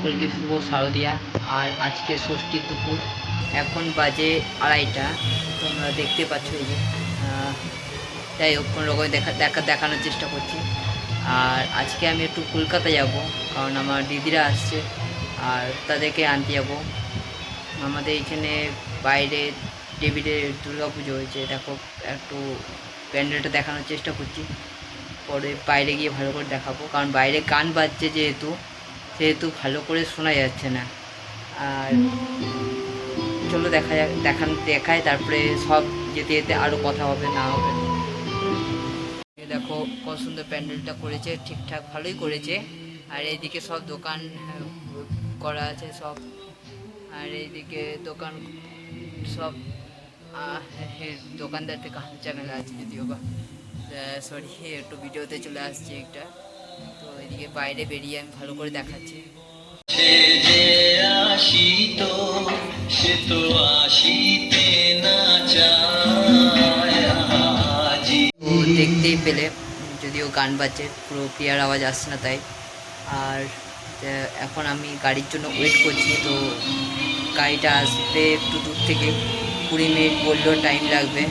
সকলকে শুভ শারদিয়া। আর আজকে ষষ্ঠী দুপুর, এখন বাজে আড়াইটা। তোমরা দেখতে পাচ্ছ এই যে যাই হোক, কোনো রকম দেখা দেখা দেখানোর চেষ্টা করছি। আর আজকে আমি একটু কলকাতা যাব, কারণ আমার দিদিরা আসছে, আর তাদেরকে আনতে যাব। আমাদের এখানে বাইরে ডেভিডের দুর্গা পুজো হয়েছে। দেখো, একটু প্যান্ডেলটা দেখানোর চেষ্টা করছি। পরে বাইরে গিয়ে ভালো করে দেখাবো, কারণ বাইরে গান বাজছে যেহেতু। সেহেতু ভালো করে শোনা যাচ্ছে না। আর চলো দেখা যাক দেখান দেখায় তারপরে সব যেতে যেতে আরও কথা হবে, না হবে। দেখো, কত সুন্দর প্যান্ডেলটা করেছে, ঠিকঠাক ভালোই করেছে। আর এইদিকে সব দোকান করা আছে সব। আর এইদিকে দোকান সব দোকানদার থেকে হাত চ্যানেল আছে যদিও বা। সরি একটু ভিডিওতে চলে আসছে একটা। এদিকে বাইরে বেরিয়ে আমি ভালো করে দেখাচ্ছি। সে তো আসিতে না দেখতেই পেলে যদিও গান বাজে পুরো ক্লিয়ার আওয়াজ আসছে না তাই। আর এখন আমি গাড়ির জন্য ওয়েট করছি তো গাড়িটা আসতে একটু দূর থেকে। কুড়ি মিনিট বললেও টাইম লাগবে।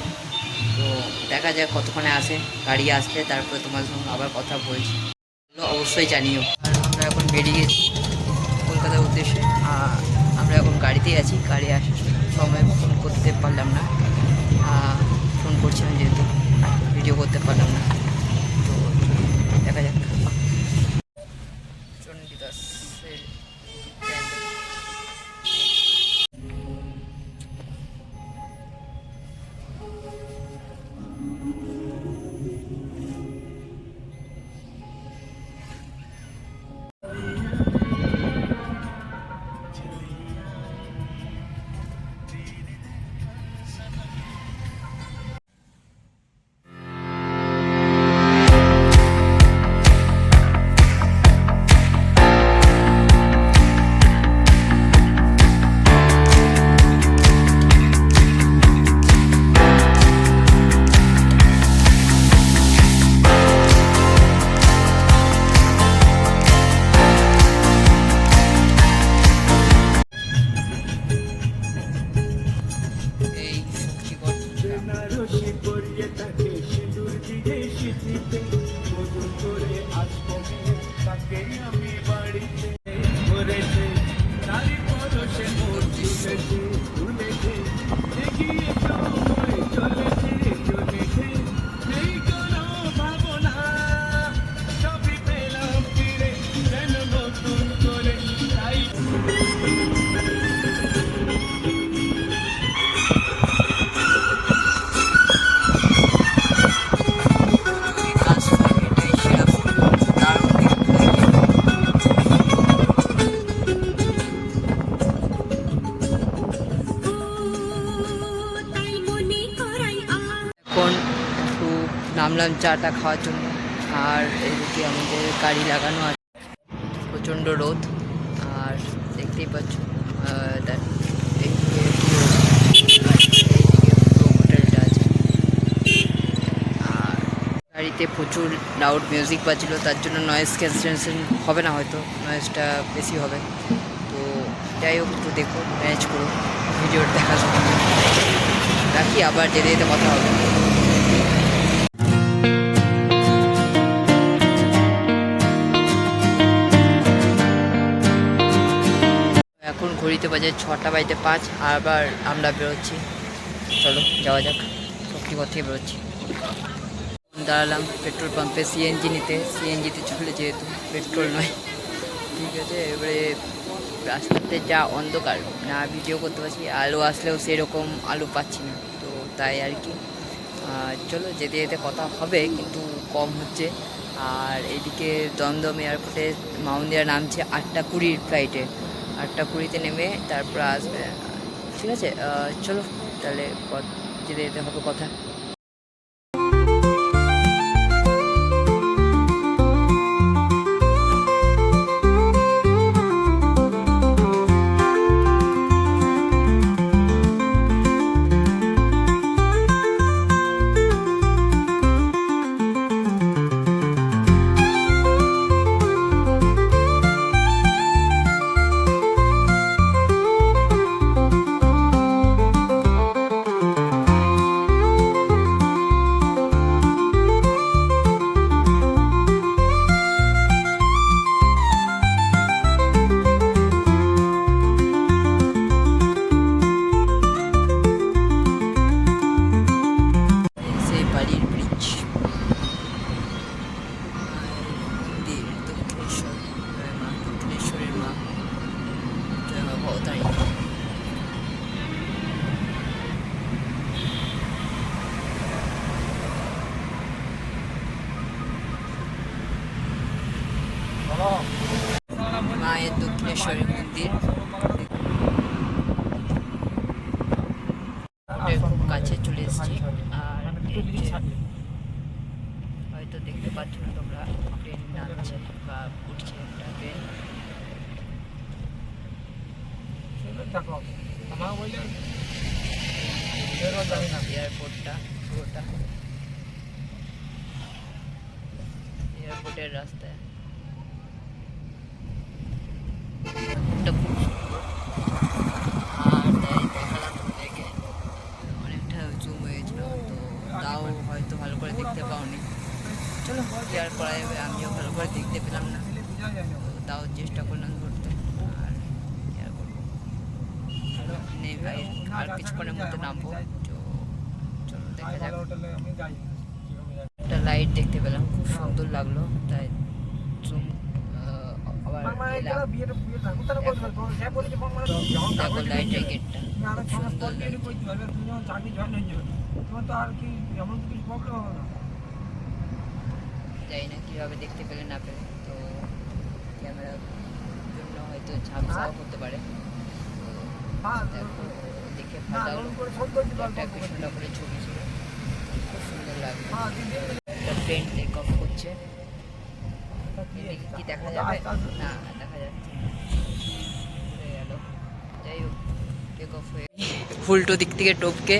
তো দেখা যাক কতক্ষণে আসে গাড়ি আসলে তারপরে তোমার সঙ্গে আবার কথা বলছি। অবশ্যই জানিও। আর আমরা এখন বেরিয়ে গেছি কলকাতার উদ্দেশ্যে। আমরা এখন গাড়িতেই আছি। গাড়ি আসার সময় ফোন করতে পারলাম না। ফোন করছিলাম যেহেতু ভিডিও করতে পারলাম না। I do. নামলাম চাটা খাওয়ার জন্য। আর এদিকে আমাদের গাড়ি লাগানো আছে। প্রচণ্ড রোদ। আর দেখতেই পাচ্ছ গাড়িতে প্রচুর লাউড মিউজিক বাজছিল, তার জন্য নয়েজ ক্যান্সেলেশন হবে না হয়তো নয়েজটা বেশি হবে। তো যাই হোক, একটু দেখো ম্যানেজ করো ভিডিও দেখা শুনে রাখি, আবার যেতে যেতে কথা হবে। ঘড়িতে বাজে ছটা বাজতে পাঁচ, আবার আমরা বেরোচ্ছি। চলো, যাওয়া যাক। শক্তিগড় থেকে বেরোচ্ছি। দাঁড়ালাম পেট্রোল পাম্পে সিএনজি নিতে। সিএনজিতে চলে যেহেতু, পেট্রোল নয়। ঠিক আছে, এবারে রাস্তাতে যা অন্ধকার, না ভিডিও করতে পারছি, আলো আসলেও সেরকম আলো পাচ্ছি না। তো তাই আর কি। চলো, যেতে যেতে কথা হবে, কিন্তু কম হচ্ছে। আর এদিকে দমদম এয়ারপোর্টে মাউন্দিয়া নামছে আটটা কুড়ির ফ্লাইটে আটটা কুড়িতে নেমে তারপর আসবে। ঠিক আছে? চলো তাহলে যেতে যেতে হবে কথা। এয়ারপোর্টটা পুরোটা। এয়ারপোর্টের রাস্তায় এয়ারপোর্টটা খুব সুন্দর আর তাই দেখালাম তোমাদেরকে অনেকটা জুম হয়েছিল তো তাও হয়তো ভালো করে দেখতে পাওনি চলো কি আর করা যাবে আমিও ভালো করে দেখতে পেলাম না তো তাও চেষ্টা করলাম ধরতে আর কি আর করব নেই ভাই আর কিছুক্ষণের মধ্যে নামবো। তো চলো দেখা যাক। একটা লাইট দেখতে পেলাম খুব সুন্দর লাগল। তাই জুম আবার এলাম। দেখো লাইটের গেটটা সুন্দর। না। কীভাবে দেখতে পেলে না পেলে। তো ক্যামেরার জন্য হয়তো ঝাপসাও হতে পারে। দেখো। দেখে ভালো একটা কৃষ্ণটা করে ছবি ছিল। খুব সুন্দর লাগল। একটা ট্রেন টেক অফ করছে। কি দেখা যাবে? না দেখা যাচ্ছে যাই হোক টেক অফ হয়ে উল্টো দিক থেকে টপকে।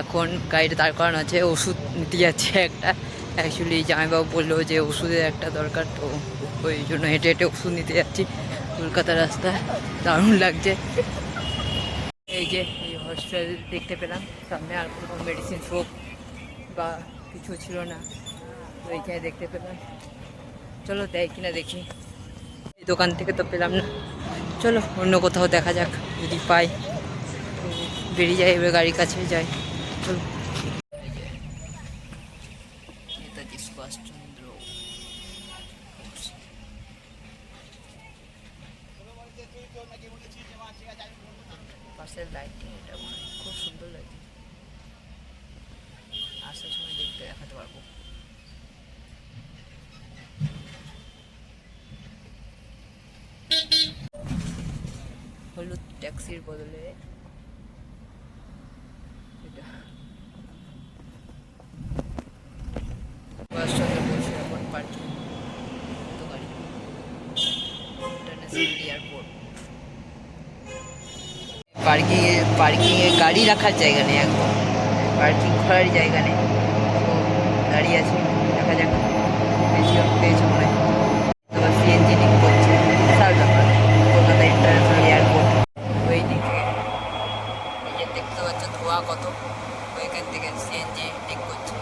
এখন গাড়িটা দাঁড় করানো আছে। ওষুধ নিতে যাচ্ছে একটা। অ্যাকচুয়ালি জামাইবাবু বলল যে ওষুধের একটা দরকার তো ওই জন্য হেঁটে হেঁটে ওষুধ নিতে যাচ্ছি। কলকাতা রাস্তা দারুণ লাগছে। এই যে, এই হসপিটাল দেখতে পেলাম। সামনে আর কোনো মেডিসিন শপ বা কিছু ছিল না। তো এইখানে দেখতে পেলাম। চলো দেয় কিনা দেখি। এই দোকান থেকে তো পেলাম না। চলো, অন্য কোথাও দেখা যাক। যদি পাই বেরিয়ে যাই, এবার গাড়ির কাছে যাই। চলো এই যে, নেতাজি সুভাষচন্দ্র পাশের লাইটিং এটা মানে খুব সুন্দর লাগে আসার সময় দেখতে দেখাতে পারব। হলুদ ট্যাক্সির বদলে এটা। Subhas Chandra Bose airport parking. তো এয়ারপোর্ট পার্কিং এ পার্কিং এ গাড়ি রাখার জায়গা নেই একদম পার্কিং করার জায়গা নেই। দাঁড়িয়ে আছে, দেখা যাক। পেয়েছি পেয়েছে মনে হয়। সিএনজি করছে। বিশাল ব্যাপার কলকাতা ইন্টারন্যাশনাল এয়ারপোর্ট। ওই দিকে। এই যে দেখতে পাচ্ছ ধোয়া কত। ওইখান থেকে সিএনজি করছে।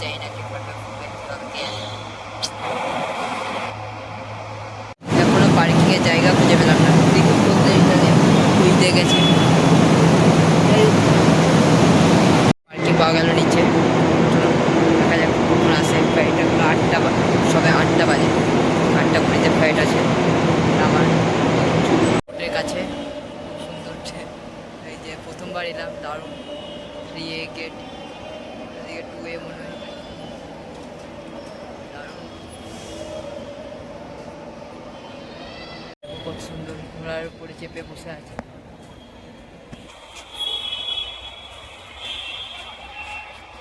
যাই না কে। এখনও পার্কিং এর জায়গা খুঁজে পেলাম না দেখুন বলতে এটা যে খুঁজতে গেছে। পার্কিং পাওয়া গেল নিচে। দেখা যাক কখন আসে। ফ্লাইট আটটা সবে আটটা বাজে। আটটা কুড়িতে ফ্লাইট আছে। আমার হোটেলের কাছে। সুন্দর এই যে প্রথমবার এলাম, দারুণ। থ্রি এ গেট এদিকে টু এ মনে হয়। খুব সুন্দর। ঘোড়ার উপরে চেপে বসে আছে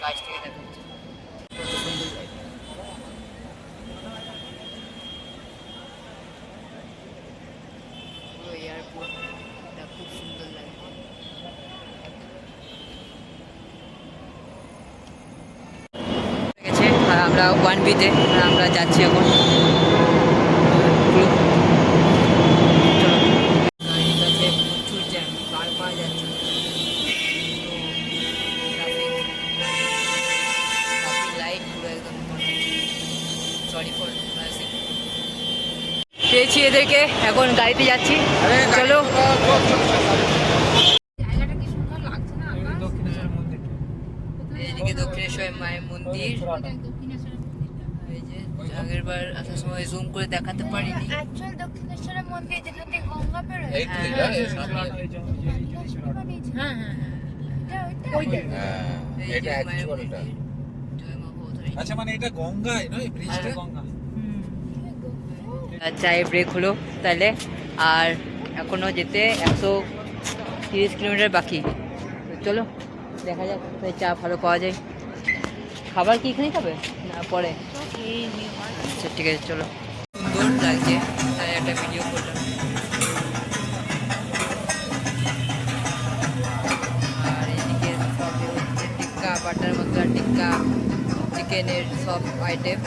গাছ থেকে দেখা যাচ্ছে কত সুন্দর লাগে পুরো এয়ারপোর্টটা খুব সুন্দর লাগে গেছে আর আমরা ওয়ান বিতে আর আমরা যাচ্ছি এখন চলো। গাড়ির কাছে প্রচুর জ্যাম পার পাওয়া যাচ্ছে না। তো ট্রাফিক ট্রাফিক লাইট পুরো একদম সরি ফর পেয়েছি এদেরকে এখন গাড়িতে যাচ্ছি। চলো। দক্ষিণেশ্বর মায়ের মন্দির। আগের বার আসার সময় জুম করে দেখাতে পারিনি অ্যাকচুয়াল দক্ষিণেশ্বরের মন্দির যেখান থেকে গঙ্গা বেরোয় এই তো হ্যাঁ, হ্যাঁ। হ্যাঁ হ্যাঁ হ্যাঁ, এটা আচ্ছা মানে এটা গঙ্গায় নয় ব্রিজটা হ্যাঁ। চায়ে ব্রেক হলো তাহলে আর এখনও যেতে একশো তিরিশ কিলোমিটার বাকি চলো দেখা যাক চা ভালো পাওয়া যায় খাবার কি এখানেই খাবে না পরে আচ্ছা ঠিক আছে, চলো। সুন্দর লাগছে, তাই একটা ভিডিও করলাম। আর এদিকে সব টিক্কা, বাটার মশলা টিক্কা চিকেনের সব আইটেম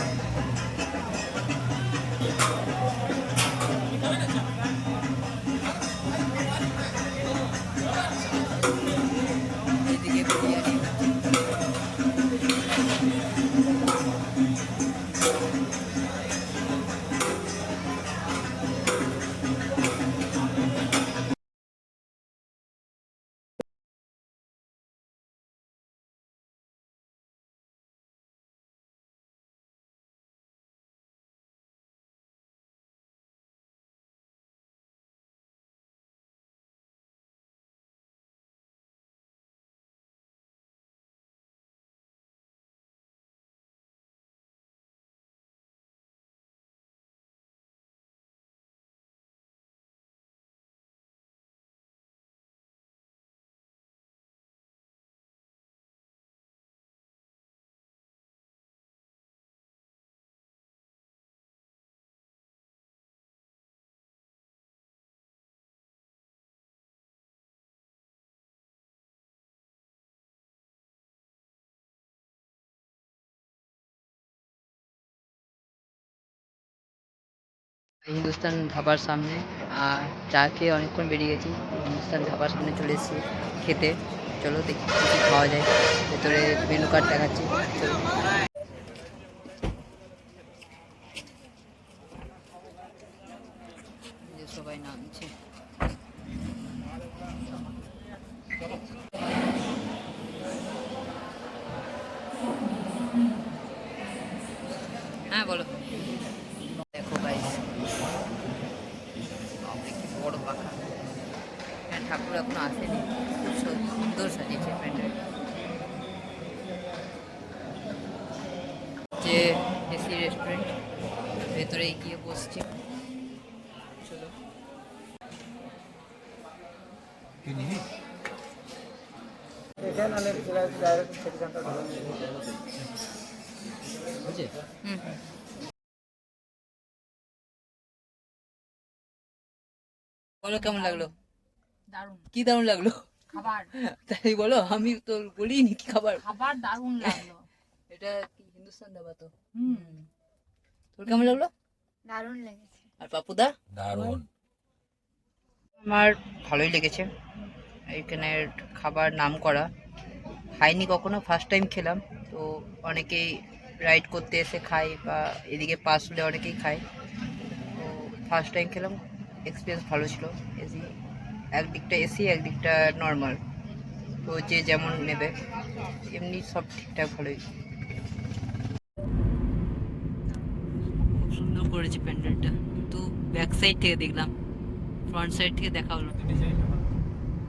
হিন্দুস্তান ধাবার সামনে, আর চা খেয়ে অনেকক্ষণ বেরিয়ে গেছি, হিন্দুস্তান ধাবার সামনে চলে এসেছি খেতে। চলো দেখি কি কি খাওয়া যায়। ভেতরে মেনু কার্ড দেখাচ্ছি। চলো। সবাই নামছে। হ্যাঁ বলো দেখো গাইস কি বড় পাখা হ্যাঁ ঠাকুর এখনও আসেনি খুব সু- সুন্দর সাজিয়েছে প্যান্ডেল যে এসি রেস্টুরেন্ট ভেতরে গিয়ে বসছি চলো হুম বলো কেমন লাগল? দারুণ। কি দারুণ লাগল? খাবার। তাই বলো আমি তো বলিনি কি খাবার। খাবার দারুণ লাগল। এটা কি হিন্দুস্তান দাবা তো? হুম। তোর কেমন লাগল? দারুণ লেগেছে। আর পাপুদা? দারুণ। আমার ভালোই লেগেছে। এখানের খাবার নাম করা খাইনি কখনো ফার্স্ট টাইম খেলাম। তো অনেকেই রাইড করতে এসে খায় বা এদিকে পাস হলে অনেকেই খায়। তো ফার্স্ট টাইম খেলাম এক্সপিরিয়েন্স ভালো ছিল। এসি একদিকটা এসি একদিকটা নর্মাল তো যে যেমন নেবে এমনি সব ঠিকঠাক ভালোই। খুব সুন্দর করেছে প্যান্ডেলটা। কিন্তু ব্যাক সাইড থেকে দেখলাম ফ্রন্ট সাইড থেকে দেখা হলো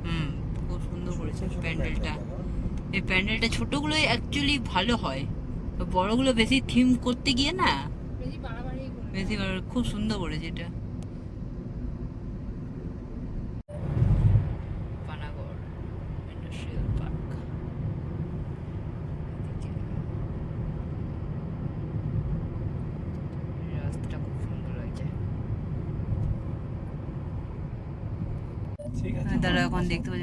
হুম খুব সুন্দর করেছে প্যান্ডেলটা। এই প্যান্ডেলটা ছোটোগুলো অ্যাকচুয়ালি ভালো হয়। তো বড়গুলো বেশি থিম করতে গিয়ে না বেশি খুব সুন্দর করেছে এটা। পানাগড় ইন্ডাস্ট্রিয়াল পার্ক রাস্তাটা খুব সুন্দর লাগছে ঠিক হ্যাঁ, দাঁড়া এখন দেখতে পাচ্ছি।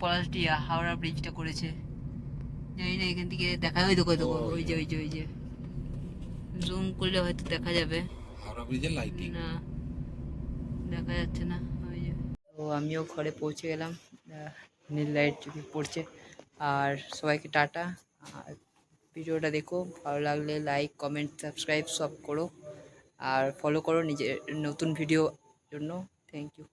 পলাশডিয়া হাওড়া ব্রিজটা করেছে। জানি না এখান থেকে দেখা ওই দেখো দেখো ওই যে ওই যে ওই যে। জুম করলে হয়তো দেখা যাবে। হাওড়া ব্রিজের লাইটিং না দেখা যাচ্ছে না ওই যে। তো আমিও ঘরে পৌঁছে গেলাম নীল লাইট যদি পড়ছে। আর সবাইকে টাটা। আর ভিডিওটা দেখো ভালো লাগলে লাইক কমেন্ট সাবস্ক্রাইব সব করো। আর ফলো করো নিজের নতুন ভিডিও জন্য। Thank you